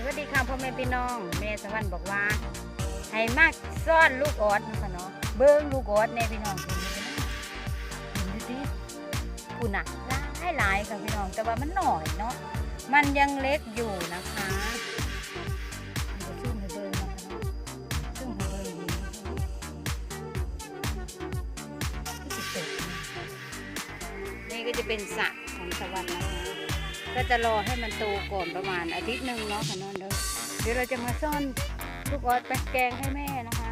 สวัสดีค่ะพ่อแม่พี่น้องแม่สวรรค์บอกว่าให้มากซ่อนลูกออดนะคะเนาะเบิ้งลูกออดแน่พี่น้องคุณดูสิคุณน่ะหลายหลายค่ะพี่น้องแต่ว่ามันหน่อยเนาะมันยังเล็กอยู่นะคะเดี๋ยวซุ่มให้เบิ้งนะคะเนาะซุ่มให้เบิ้งนี่ที่สิบเจ็ดนี่ก็จะเป็นสระ ก็จะรอให้มันโตก่อนประมาณอาทิตย์หนึ่งเนาะค่ะนอนเด้อเดี๋ยวเราจะมาซ่อนลูกออสไปแกงให้แม่นะคะ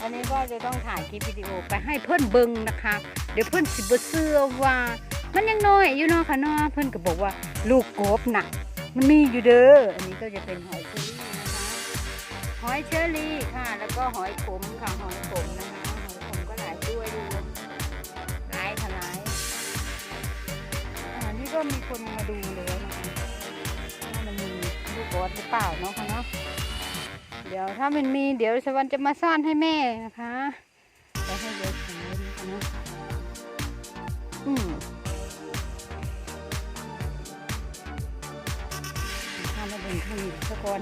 อันนี้ก็จะต้องถ่ายคลิปวิดีโอไปให้เพื่อนเบิงนะคะ เดี๋ยวเพื่อนสิบเสื้อว่า มันยังน้อยอยู่เนาะค่ะเนาะเพื่อนก็บอกว่าลูกกบหน่ะมันมีอยู่เด้อ อันนี้ก็จะเป็นหอยเชอรี่นะคะ หอยเชอรี่ค่ะ แล้วก็หอยขมค่ะ หอยขมนะคะ หอยขมก็หลายด้วยดูหลายค่ะหลายอันนี้ก็มีคนมาดูแล้ว บอสหรือเปล่าเนาะคะเนาะเดี๋ยวถ้ามันมีเดี๋ยวสวรรค์จะมาซ่อนให้แม่นะคะไปให้ยายสีนะคะเนาะอืมถ้ามาเดินทางนี้สะกอน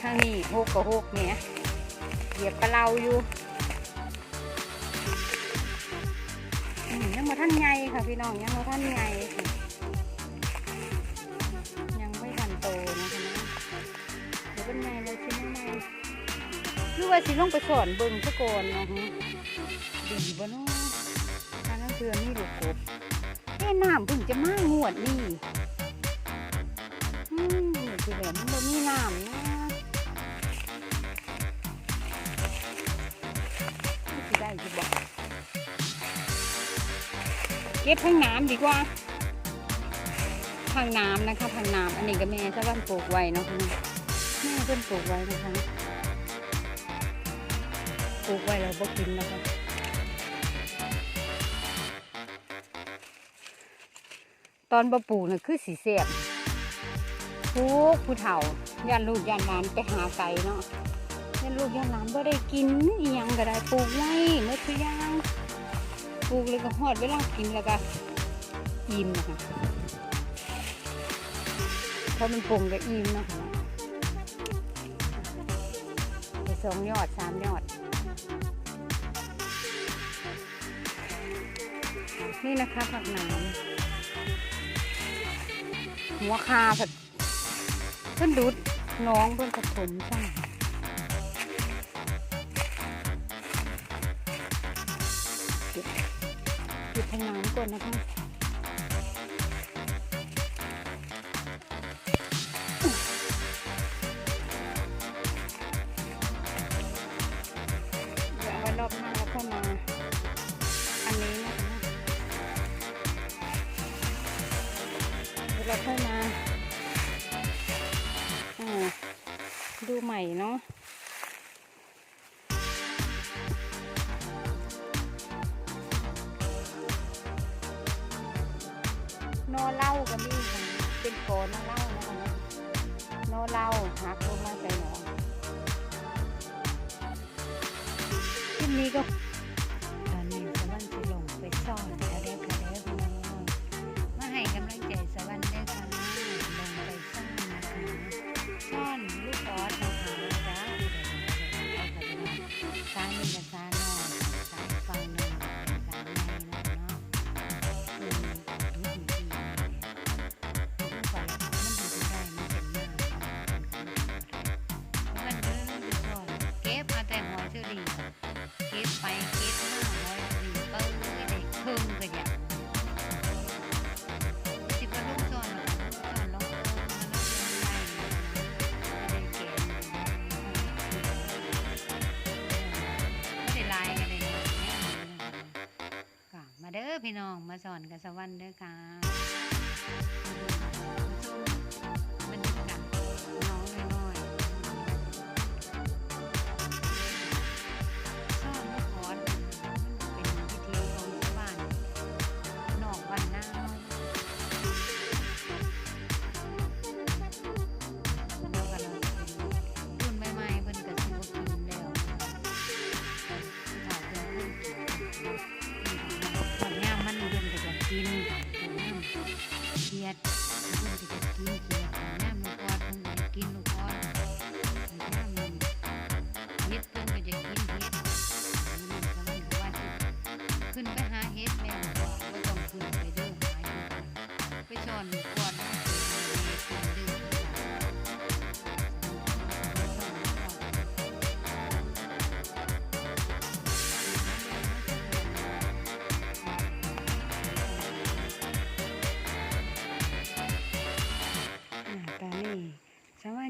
ทางนี้หกกับหกเนี่ยเหยียบกระเราอยู่อืมยังมาท่านใหญ่ค่ะพี่น้องยังมาท่านใหญ่ค่ะยัง ว่าสิลงไปสอนเบิ่งซะก่อนเนาะดีบ่เนาะทางนั้นเพื่อนนี่ลูกกบเอ้น้ำเพิ่งจะมางวดนี่อืมทีแหลมมันบ่มีน้ำนะสิได้สิบอกเก็บทั้งน้ำดีกว่าทางน้ำนะคะทางน้ำอันนี้ก็แม่เจ้าบ้านปลูกไว้เนาะคุณแม่เพิ่นปลูกไว้นะคะ ปลูกไว้แล้วบ่กินแล้วค่ะตอนบ่ปลูกน่ะคือสีเสียบผู้ผู้เฒ่าย่านลูกย่านหลานไปหาไก่เนาะย่านลูกย่านหลานบ่ได้กินอีหยังก็ได้ปลูกไว้เมื่อทุกอย่างปลูกเลยก็ฮอดเวลากินแล้วก็อิ่มนะคะเพราะมันปรุงกับอิ่มเนาะคะสองยอดสามยอด นี่นะคะผักหนามหัวคาผัดเพิ่นดูดน้องเพิ่นผสมใช่เก็บเก็บผักหนามก่อนนะคะ เราค่อยมาดูใหม่เนาะนอเล่าก็มีค่ะเป็นโกนอเล่านะคะนอเล่าหักลงมาใส่หนองคลิปนี้ก็ พี่น้องมาสอนกับสวรรค์เด้อค่ะ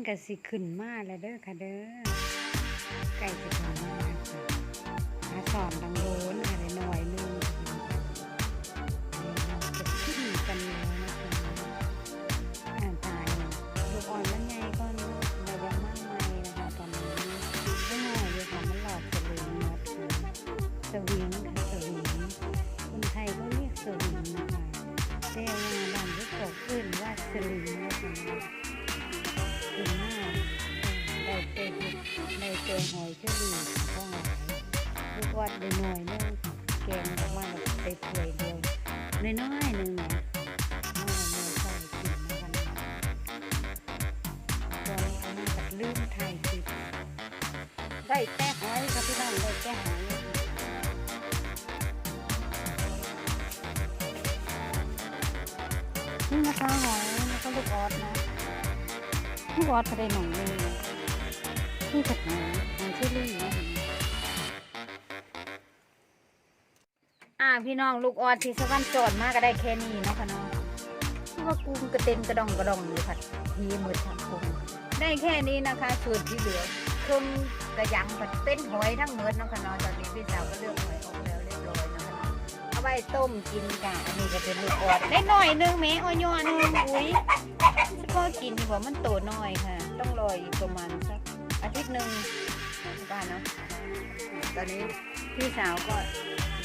ก็สิขึ้นมาแล้วเด้อค่ะเด้อไก่จะขึ้น เตะหอยเชอรี่ก็หลายลูกวัดได้หน่อยนึงแกงออกมาแบบใส่ถ้วยเดียวน้อยๆหนึ่งนะน้อยน้อยใส่กินนะคะตอนนี้เอามาตัดลืมไทยสิได้แต่หอยครับพี่น้องได้แต่หอยนี่นะคะหอยแล้วก็ลูกออสนะลูกออสไปหน่อย นึงนี่กับหางางชื่อลี่นะอ่าพี่น้องลูกออสที่สวรรค์จอดมากก็ได้แค่นี้เนาะค่ะเนาะเพราะว่ากุ้งกระเต็นกระดองกระดองอยู่ค่ะทีมือทำกุ้งได้แค่นี้นะคะส่วนที่เหลือเครื่องกระยังผัดเป็นหอยทั้งหมดเนาะค่ะเนาะตอนนี้พี่สาวก็เลือกหอยออกแล้วเรียบร้อยนะคะเนาะเอาไว้ต้มกินกะอันนี้ก็เป็นลูกออสได้หน่อยนึงแม่อ้อยยอนึงอุ้ยพ่อกินดีกว่ามันโตน้อยค่ะ ต้องรออีกประมาณสัก อาทิตย์หนึ่งบ้านเนาะตอนนี้พี่สาวก็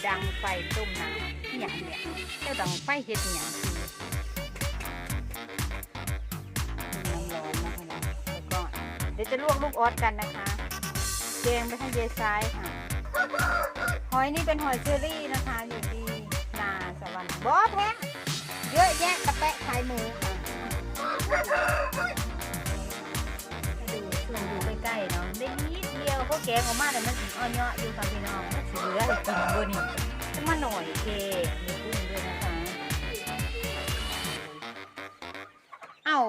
ดังไฟต้มน้ำที่อย่างเนี่ยเจ้าดังไฟเห็ดอย่างน้ำร้อนนะคะนะแล้วก็เดี๋ยวจะลวกลูกออสกันนะคะแกงไปทางเยซ้ายค่ะ หอยนี่เป็นหอยเชอรี่นะคะ อยู่ที่นาสวรรค์บอแท้เยอะแยะกระแปะขายหมูค่ะ เนาะได้นิดเดียวเขาแกงออกมาแต่มันถึงอ่อนเยาะอยู่ค่ะพี่น้องมันสีเหลืออีกินบ่นี่จะมาหน่อยเคมีกุ้งด้วยนะคะเอ้า